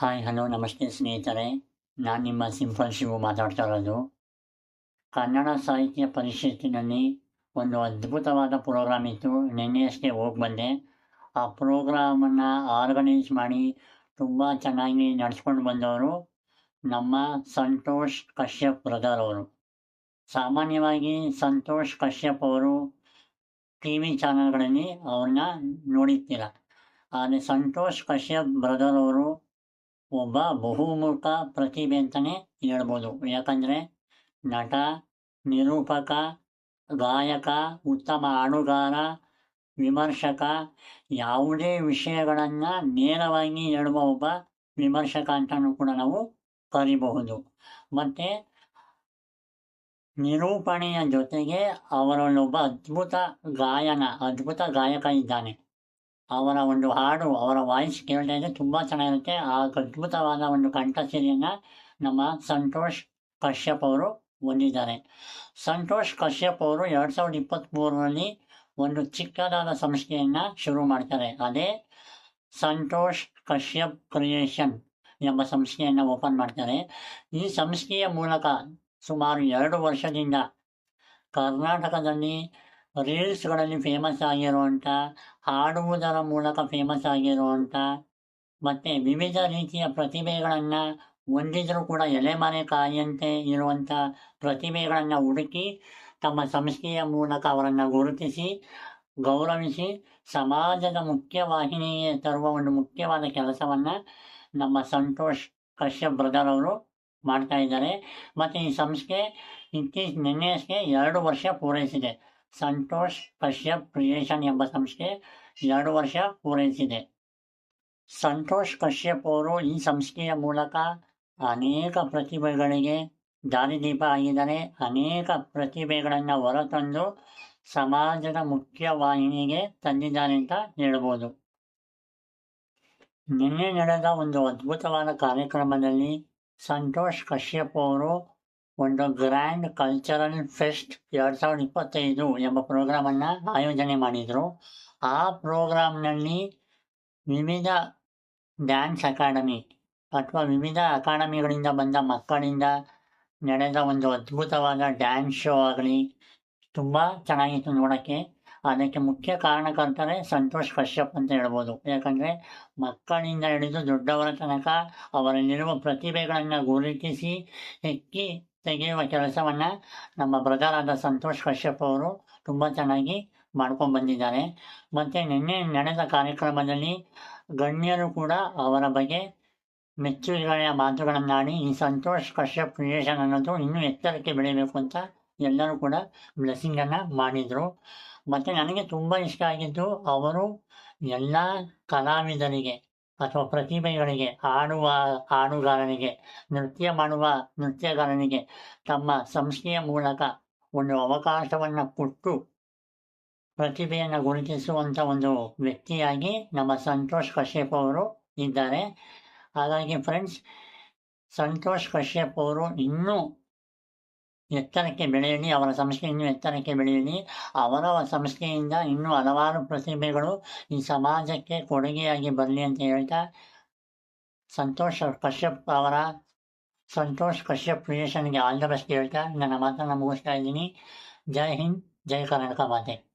Hi hello ನಮಸ್ತೆ ಸ್ನೇಹಿತರೆ. ನಾನು ನಿಮ್ಮ ಸಿಂಪಲ್ ಶಿವು ಮಾತಾಡ್ತಾ ಇರೋದು ಕನ್ನಡ ಸಾಹಿತ್ಯ ಪರಿಷತ್ತಿನಲ್ಲಿ ಒಂದು ಅದ್ಭುತವಾದ ಪ್ರೋಗ್ರಾಮ್ ಇತ್ತು. ನಿನ್ನೆಯಷ್ಟೇ ಹೋಗಿ ಬಂದೆ. ಆ ಪ್ರೋಗ್ರಾಮನ್ನು ಆರ್ಗನೈಸ್ ಮಾಡಿ ತುಂಬ ಚೆನ್ನಾಗಿ ನಡೆಸ್ಕೊಂಡು ಬಂದವರು ನಮ್ಮ ಸಂತೋಷ್ ಕಶ್ಯಪ್ ಬ್ರದರ್ ಅವರು. ಸಾಮಾನ್ಯವಾಗಿ ಸಂತೋಷ್ ಕಶ್ಯಪ್ ಅವರು ಟಿ ವಿ ಚಾನಲ್ಗಳಲ್ಲಿ ಅವ್ರನ್ನ ನೋಡಿರ್ತೀರ. ಆದರೆ ಸಂತೋಷ್ ಕಶ್ಯಪ್ ಬ್ರದರ್ ಅವರು ಒಬ್ಬ ಬಹುಮುಖ ಪ್ರತಿಭೆ ಅಂತಲೇ ಹೇಳ್ಬೋದು. ಯಾಕಂದರೆ ನಟ, ನಿರೂಪಕ, ಗಾಯಕ, ಉತ್ತಮ ಹಾಡುಗಾರ ವಿಮರ್ಶಕ, ಯಾವುದೇ ವಿಷಯಗಳನ್ನು ನೇರವಾಗಿ ಹೇಳುವ ಒಬ್ಬ ವಿಮರ್ಶಕ ಅಂತಲೂ ಕೂಡ ನಾವು ಕರಿಬಹುದು. ಮತ್ತು ನಿರೂಪಣೆಯ ಜೊತೆಗೆ ಅವರಲ್ಲೊಬ್ಬ ಅದ್ಭುತ ಗಾಯನ, ಅದ್ಭುತ ಗಾಯಕ ಇದ್ದಾನೆ. ಅವರ ಒಂದು ಹಾಡು, ಅವರ ವಾಯ್ಸ್ ಕೇಳ್ತಾ ತುಂಬ ಚೆನ್ನಾಗಿರುತ್ತೆ. ಆ ಅದ್ಭುತವಾದ ಒಂದು ಕಂಠಸಿರಿಯನ್ನು ನಮ್ಮ ಸಂತೋಷ್ ಕಶ್ಯಪ್ ಅವರು ಹೊಂದಿದ್ದಾರೆ. ಸಂತೋಷ್ ಕಶ್ಯಪ್ ಅವರು ಎರಡು ಸಾವಿರದ ಇಪ್ಪತ್ತ್ಮೂರರಲ್ಲಿ ಒಂದು ಚಿಕ್ಕದಾದ ಸಂಸ್ಥೆಯನ್ನು ಶುರು ಮಾಡ್ತಾರೆ. ಅದೇ ಸಂತೋಷ್ ಕಶ್ಯಪ್ ಕ್ರಿಯೇಷನ್ ಎಂಬ ಸಂಸ್ಥೆಯನ್ನು ಓಪನ್ ಮಾಡ್ತಾರೆ. ಈ ಸಂಸ್ಥೆಯ ಮೂಲಕ ಸುಮಾರು ಎರಡು ವರ್ಷದಿಂದ ಕರ್ನಾಟಕದಲ್ಲಿ ರೀಲ್ಸ್ಗಳಲ್ಲಿ ಫೇಮಸ್ ಆಗಿರುವಂಥ ಹಾಡುವುದರ ಮೂಲಕ ಫೇಮಸ್ ಆಗಿರುವಂಥ ಮತ್ತು ವಿವಿಧ ರೀತಿಯ ಪ್ರತಿಭೆಗಳನ್ನು ಹೊಂದಿದರೂ ಕೂಡ ಎಲೆಮರೆ ಕಾಯಿಯಂತೆ ಇರುವಂಥ ಪ್ರತಿಭೆಗಳನ್ನು ಹುಡುಕಿ ತಮ್ಮ ಸಂಸ್ಥೆಯ ಮೂಲಕ ಅವರನ್ನು ಗುರುತಿಸಿ, ಗೌರವಿಸಿ, ಸಮಾಜದ ಮುಖ್ಯವಾಹಿನಿಗೆ ತರುವ ಒಂದು ಮುಖ್ಯವಾದ ಕೆಲಸವನ್ನು ನಮ್ಮ ಸಂತೋಷ್ ಕಶ್ಯಪ್ ಬ್ರದರ್ ಅವರು ಮಾಡ್ತಾ ಇದ್ದಾರೆ. ಮತ್ತು ಈ ಸಂಸ್ಥೆ ಇತ್ತೀಚೆ ನಿನ್ನೆಯಷ್ಟೇ ಎರಡು ವರ್ಷ ಪೂರೈಸಿದೆ. ಸಂತೋಷ್ ಕಶ್ಯಪ್ ಕ್ರಿಯೇಷನ್ ಎಂಬ ಸಂಸ್ಥೆ ಎರಡು ವರ್ಷ ಪೂರೈಸಿದೆ. ಸಂತೋಷ್ ಕಶ್ಯಪ್ ಅವರು ಈ ಸಂಸ್ಥೆಯ ಮೂಲಕ ಅನೇಕ ಪ್ರತಿಭೆಗಳಿಗೆ ದಾರಿದೀಪ ಆಗಿದ್ದಾರೆ. ಅನೇಕ ಪ್ರತಿಭೆಗಳನ್ನು ಹೊರತಂದು ಸಮಾಜದ ಮುಖ್ಯವಾಹಿನಿಗೆ ತಂದಿದ್ದಾರೆ ಅಂತ ಹೇಳ್ಬೋದು. ನಿನ್ನೆ ನಡೆದ ಒಂದು ಅದ್ಭುತವಾದ ಕಾರ್ಯಕ್ರಮದಲ್ಲಿ ಸಂತೋಷ್ ಕಶ್ಯಪ್ ಅವರು ಒಂದು ಗ್ರ್ಯಾಂಡ್ ಕಲ್ಚರಲ್ ಫೆಸ್ಟ್ ಎರಡು ಸಾವಿರದ ಇಪ್ಪತ್ತೈದು ಎಂಬ ಪ್ರೋಗ್ರಾಮನ್ನು ಆಯೋಜನೆ ಮಾಡಿದರು. ಆ ಪ್ರೋಗ್ರಾಮ್ನಲ್ಲಿ ವಿವಿಧ ಡ್ಯಾನ್ಸ್ ಅಕಾಡೆಮಿ ಅಥವಾ ವಿವಿಧ ಅಕಾಡೆಮಿಗಳಿಂದ ಬಂದ ಮಕ್ಕಳಿಂದ ನಡೆದ ಒಂದು ಅದ್ಭುತವಾದ ಡ್ಯಾನ್ಸ್ ಶೋ ಆಗಲಿ, ತುಂಬ ಚೆನ್ನಾಗಿತ್ತು ನೋಡೋಕ್ಕೆ. ಅದಕ್ಕೆ ಮುಖ್ಯ ಕಾರಣಕ್ಕಂತಾರೆ ಸಂತೋಷ್ ಕಶ್ಯಪ್ ಅಂತ ಹೇಳ್ಬೋದು. ಯಾಕಂದರೆ ಮಕ್ಕಳಿಂದ ಹಿಡಿದು ದೊಡ್ಡವರ ತನಕ ಅವರಲ್ಲಿರುವ ಪ್ರತಿಭೆಗಳನ್ನು ಗುರುತಿಸಿ, ಹೆಕ್ಕಿ ತೆಗೆಯುವ ಕೆಲಸವನ್ನು ನಮ್ಮ ಬ್ರದರ್ ಸಂತೋಷ್ ಕಶ್ಯಪ್ ಅವರು ತುಂಬ ಚೆನ್ನಾಗಿ ಮಾಡ್ಕೊಂಡು ಬಂದಿದ್ದಾರೆ. ಮತ್ತು ನಿನ್ನೆ ನಡೆದ ಕಾರ್ಯಕ್ರಮದಲ್ಲಿ ಗಣ್ಯರು ಕೂಡ ಅವರ ಬಗ್ಗೆ ಮೆಚ್ಚುಗೆಗಳ ಮಾತುಗಳನ್ನಾಡಿ ಈ ಸಂತೋಷ್ ಕಶ್ಯಪ್ ಕ್ರಿಯೇಷನ್ ಅನ್ನೋದು ಇನ್ನೂ ಎತ್ತರಕ್ಕೆ ಬೆಳೀಬೇಕು ಅಂತ ಎಲ್ಲರೂ ಕೂಡ ಬ್ಲೆಸ್ಸಿಂಗನ್ನು ಮಾಡಿದರು. ಮತ್ತು ನನಗೆ ತುಂಬ ಇಷ್ಟ ಆಗಿದ್ದು ಅವರು ಎಲ್ಲ ಕಲಾವಿದರಿಗೆ ಅಥವಾ ಪ್ರತಿಭೆಗಳಿಗೆ ಹಾಡುವ ಹಾಡುಗಾರನಿಗೆ, ನೃತ್ಯ ಮಾಡುವ ನೃತ್ಯಗಾರನಿಗೆ ತಮ್ಮ ಸಂಸ್ಥೆಯ ಮೂಲಕ ಒಂದು ಅವಕಾಶವನ್ನು ಕೊಟ್ಟು ಪ್ರತಿಭೆಯನ್ನು ಗುರುತಿಸುವಂಥ ಒಂದು ವ್ಯಕ್ತಿಯಾಗಿ ನಮ್ಮ ಸಂತೋಷ್ ಕಶ್ಯಪ್ ಅವರು ಇದ್ದಾರೆ. ಹಾಗಾಗಿ ಫ್ರೆಂಡ್ಸ್ ಸಂತೋಷ್ ಕಶ್ಯಪ್ ಅವರು ಇನ್ನೂ ಎತ್ತರಕ್ಕೆ ಬೆಳೆಯಲಿ ಅವರ ಸಂಸ್ಥೆ ಇನ್ನೂ ಎತ್ತರಕ್ಕೆ ಬೆಳೆಯಲಿ ಅವರ ಸಂಸ್ಥೆಯಿಂದ ಇನ್ನೂ ಹಲವಾರು ಪ್ರತಿಭೆಗಳು ಈ ಸಮಾಜಕ್ಕೆ ಕೊಡುಗೆಯಾಗಿ ಬರಲಿ ಅಂತ ಹೇಳ್ತಾ, ಸಂತೋಷ್ ಕಶ್ಯಪ್ ಅವರ, ಸಂತೋಷ್ ಕಶ್ಯಪ್ ಕ್ರಿಯೇಷನ್ಗೆ ಆಲ್ ದ ಬೆಸ್ಟ್ ಹೇಳ್ತಾ, ನನ್ನ ಮಾತನ್ನು ಮುಗಿಸ್ತಾ ಇದ್ದೀನಿ. ಜೈ ಹಿಂದ್, ಜೈ ಕರ್ನಾಟಕ ಮಾತೆ.